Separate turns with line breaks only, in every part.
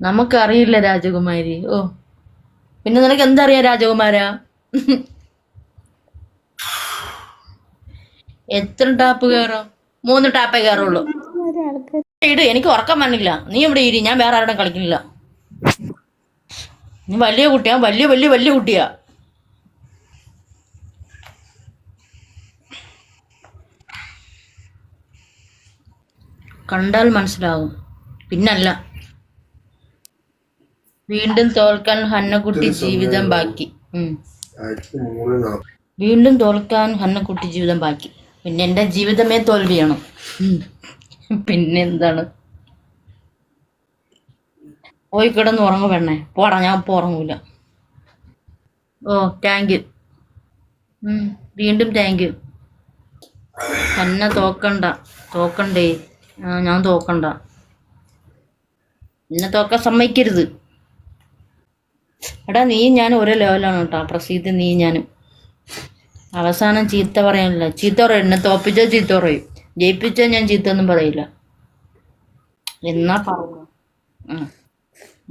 നമുക്കറിയില്ല രാജകുമാരി. ഓ. പിന്നെ നിനക്ക് എന്തറിയാം രാജകുമാര? എത്ര ടാപ്പ് കയറും? മൂന്ന് ടാപ്പേ കയറുള്ളൂ. ഇട് എനിക്ക് ഉറക്കം വന്നില്ല. നീ ഇവിടെ ഇരി? ഞാൻ വേറെ ആരുടെ കളിക്കുന്നില്ല. നീ വലിയ കുട്ടിയാ വലിയ വലിയ വലിയ കുട്ടിയാ. കണ്ടാൽ മനസ്സിലാവും. പിന്നല്ല. വീണ്ടും തോൽക്കാൻ ഹന്നക്കുട്ടി ജീവിതം ബാക്കി. വീണ്ടും തോൽക്കാൻ ഹന്നക്കുട്ടി ജീവിതം ബാക്കി. പിന്നെ എന്റെ ജീവിതമേ തോൽവിയാണ്. പിന്നെ എന്താണ്? പോയി കിടന്ന് ഉറങ്ങു പെണ്ണേ. പോടാ ഞാൻ ഇപ്പോൾ ഉറങ്ങൂല. ഓ താങ്ക് യു വീണ്ടും താങ്ക് യു തന്നെ തോക്കണ്ട. തോക്കണ്ടേ. ഞാൻ തോക്കണ്ട. എന്നെ തോക്കാൻ സമ്മതിക്കരുത്. എടാ നീ ഞാൻ ഒരേ ലെവലാണ് കേട്ടോ. പ്രസീദ് നീ ഞാനും. അവസാനം ചീത്ത പറയാനില്ല. ചീത്ത പറയും. എന്നെ തോപ്പിച്ചോ ചീത്ത പറയും. ജയിപ്പിച്ചോ ഞാൻ ചീത്ത ഒന്നും പറയില്ല. എന്നാ പറയുന്നു?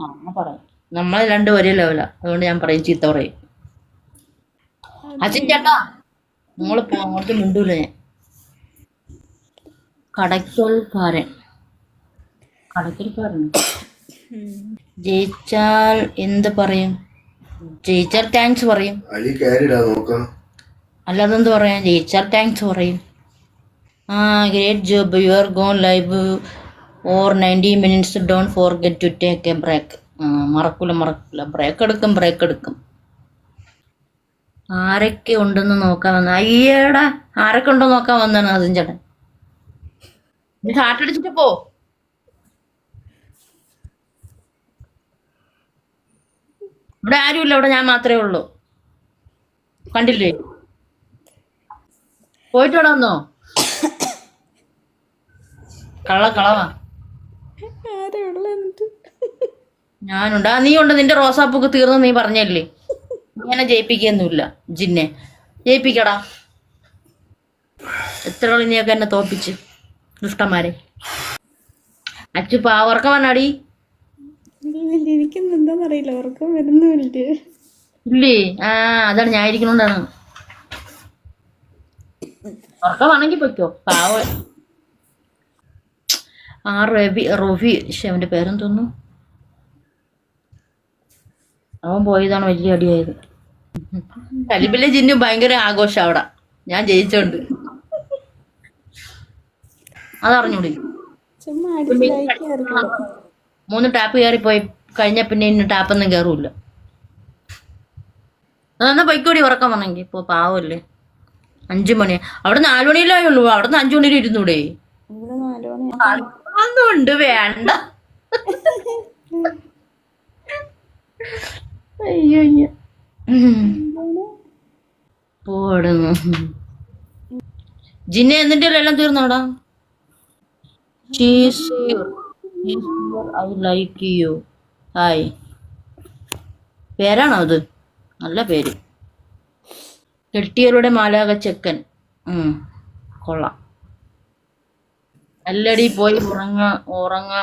ആ എന്നാ പറയാം. നമ്മൾ രണ്ടും ഒരേ ലെവലാ. അതുകൊണ്ട് ഞാൻ പറയും ചീത്ത പറയും. അച്ഛൻ ചേട്ടാ നിങ്ങൾ പോ മിണ്ടൂല ഞാൻ. കടയ്ക്കൽക്കാരൻ. കടയ്ക്കൽക്കാരൻ. ജയിച്ചാൽ എന്ത് പറയും? ജയിച്ചാൽ താങ്ക്സ് പറയും. അല്ലാതെന്ത് പറയാം ജയിച്ചാൽ താങ്ക്സ് പറയും. ആ great job you are gone live or ninety minutes don't forget to take a break മറക്കൂല മറക്കൂല. ബ്രേക്ക് എടുക്കും ബ്രേക്ക് എടുക്കും. ആരൊക്കെ ഉണ്ടെന്ന് നോക്കാൻ വന്ന? അയ്യേടാ ആരൊക്കെ ഉണ്ടോ നോക്കാൻ വന്നാണ് അതും ചേട്ടൻ? ഹാർട്ട് അടിച്ചിട്ട് പോ. ഇവിടെ ആരുമില്ല ഇവിടെ ഞാൻ മാത്രമേ ഉള്ളൂ. കണ്ടില്ലേ? പോയിട്ട് ഇവിടെ വന്നോ? കള്ള കളവാ. ഞാനുണ്ട്. ആ നീ ഉണ്ട് നിന്റെ റോസാപ്പൂക്ക് തീർന്നു നീ പറഞ്ഞല്ലേ? ഇങ്ങനെ ജയിപ്പിക്കൊന്നുമില്ല ജിന്നെ. ജയിപ്പിക്കടാ. എത്ര നീയൊക്കെ എന്നെ തോപ്പിച്ച് ദുഷ്ടന്മാരെ. അച്ചു പാവർക്കം
എനിക്കൊന്നും എന്താന്നറിയില്ല ഉറക്കം വരുന്നുമില്ല
ഇല്ലേ? ആ അതാണ് ഞാൻ ഇരിക്കണോണ്ടാണ് ഉറക്കമാണെങ്കിൽ പൊയ്ക്കോ. പാവ. ആ റബി റോഫി പക്ഷെ അവന്റെ പേരെന്തോന്നു? അവൻ പോയതാണ് വലിയ അടിയായത്. കലിബിലെ ജിന്നു ഭയങ്കര ആഘോഷം അവിടെ. ഞാൻ ജയിച്ചോണ്ട്. അതറിഞ്ഞൂടി? മൂന്ന് ടാപ്പ് കയറിപ്പോയി കഴിഞ്ഞ പിന്നെ ഇന്ന് ടാപ്പൊന്നും കയറൂല എന്നാ പൊയ്ക്കോടി ഉറക്കം വന്നെങ്കിൽ ഇപ്പൊ പാവല്ലേ. അഞ്ചു മണി. അവിടെ നാലു മണിയിലേ ഉള്ളൂ അവിടെ നിന്ന് അഞ്ചു മണിയിൽ ഇരുന്നൂടെ? ഒന്നുണ്ട് വേണ്ട. അയ്യോ. പോടുന്നു. ജിന്ന എന്നിട്ട് എല്ലാം തീർന്നോടാ ഐ ലൈക്ക് യു ഹായ്. പേരാണോ അത്? നല്ല പേര്. കെട്ടിയവരുടെ മാലാക ചെക്കൻ കൊള്ളാം. അല്ലടി പോയി ഉറങ്ങ ഉറങ്ങ.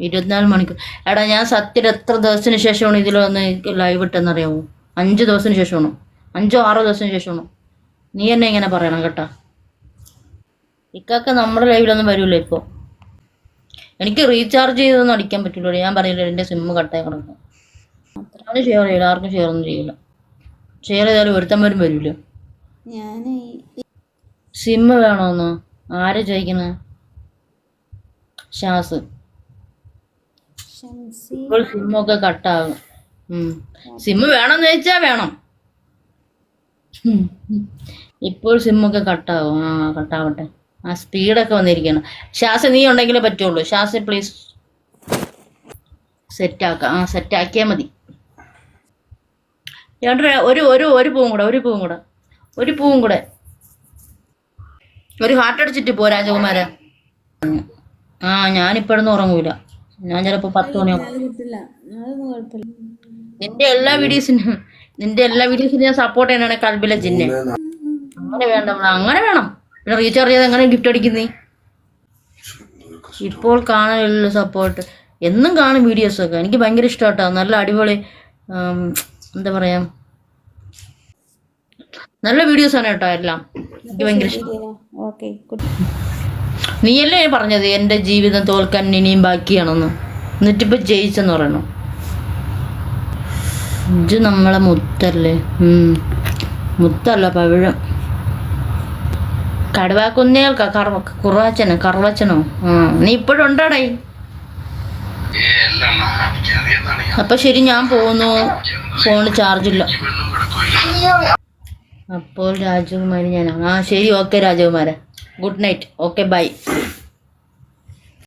ഇരുപത്തിനാല് മണിക്കൂർ. എടാ ഞാൻ സത്യം എത്ര ദിവസത്തിന് ശേഷമാണ് ഇതിൽ വന്ന് ലൈവ് ഇട്ടെന്നറിയാമോ അഞ്ച് ദിവസത്തിന് ശേഷമാണ്? അഞ്ചോ ആറോ ദിവസത്തിന് ശേഷമാണ്? നീ എന്നെ ഇങ്ങനെ പറയണം കേട്ടാ. ഇക്കൊക്കെ നമ്മുടെ ലൈവിലൊന്നും വരൂല ഇപ്പോൾ എനിക്ക് റീചാർജ് ചെയ്തൊന്നും അടിക്കാൻ പറ്റില്ല. ഞാൻ പറയില്ല എന്റെ സിമ്മ് കട്ടായി കിടക്കും അത്രയാണ് ഷെയർ ചെയ്യില്ല ആർക്കും ഷെയർ ഒന്നും ചെയ്യില്ല. ഷെയർ ചെയ്താലും ഒരുത്തം വരും വരില്ല
ഞാൻ
സിമ്മ് വേണമെന്ന് ആര് ചോദിക്കുന്നത് ഷാസ്. ഇപ്പോൾ സിമ്മൊക്കെ കട്ടാകും. സിമ്മ് വേണമെന്ന് ചോദിച്ചാ വേണം. ഇപ്പോൾ സിമ്മൊക്കെ കട്ടാകും ആ കട്ടാവട്ടെ. ആ സ്പീഡൊക്കെ വന്നിരിക്കണം ശ്വാസ നീ ഉണ്ടെങ്കിലേ പറ്റുള്ളൂ. ശ്വാസ പ്ലീസ് സെറ്റാക്കാം ആ സെറ്റാക്കിയാൽ മതി. ചേട്ടൻ ഒരു ഒരു ഒരു പൂവും കൂടെ ഒരു പൂവും കൂടെ ഒരു പൂവും കൂടെ. ഒരു ഹാർട്ട് അടിച്ചിട്ട് പോ രാജകുമാര. ആ ഞാനിപ്പോഴൊന്നും ഉറങ്ങൂല. ഞാൻ ചിലപ്പോ പത്ത് മണിയാവും. നിന്റെ എല്ലാ വീഡിയോസിനും നിന്റെ എല്ലാ വീഡിയോസിനും ഞാൻ സപ്പോർട്ട് ചെയ്യണേ കൽബിലെ ജിന്നെ. അങ്ങനെ വേണ്ട മോളെ, അങ്ങനെ വേണം. പിന്നെ റീചാർജ് ചെയ്ത് എങ്ങനെ ഗിഫ്റ്റ് അടിക്കുന്നേ? ഇപ്പോൾ കാണാനുള്ള സപ്പോർട്ട് എന്നും കാണും വീഡിയോസൊക്കെ എനിക്ക് ഭയങ്കര ഇഷ്ടമാട്ടോ നല്ല അടിപൊളി എന്താ പറയാ? നല്ല വീഡിയോസ് ആണ് കേട്ടോ എല്ലാം. എനിക്ക് ഭയങ്കര ഇഷ്ടം.
ഓക്കെ ഗുഡ്
നീയല്ലേ പറഞ്ഞത് എന്റെ ജീവിതം തോൽക്കാൻ ഇനിയും ബാക്കിയാണെന്ന്? എന്നിട്ടിപ്പോൾ ജയിച്ചെന്ന് പറയണു? ഇത് നമ്മളെ മുത്തല്ലേ? ഉം. മുത്തല്ല പവിഴം കടുവാക്കുന്നേൽക്ക കറവ കുറുവാച്ചനോ കറവച്ചനോ? ആ നീ ഇപ്പോഴും ഉണ്ടാടേ? അപ്പൊ ശരി ഞാൻ പോകുന്നു. ഫോണ് ചാർജില്ല. അപ്പോൾ രാജകുമാരി ഞാൻ ആ ശരി ഓക്കെ രാജകുമാരൻ. Good night. Okay bye.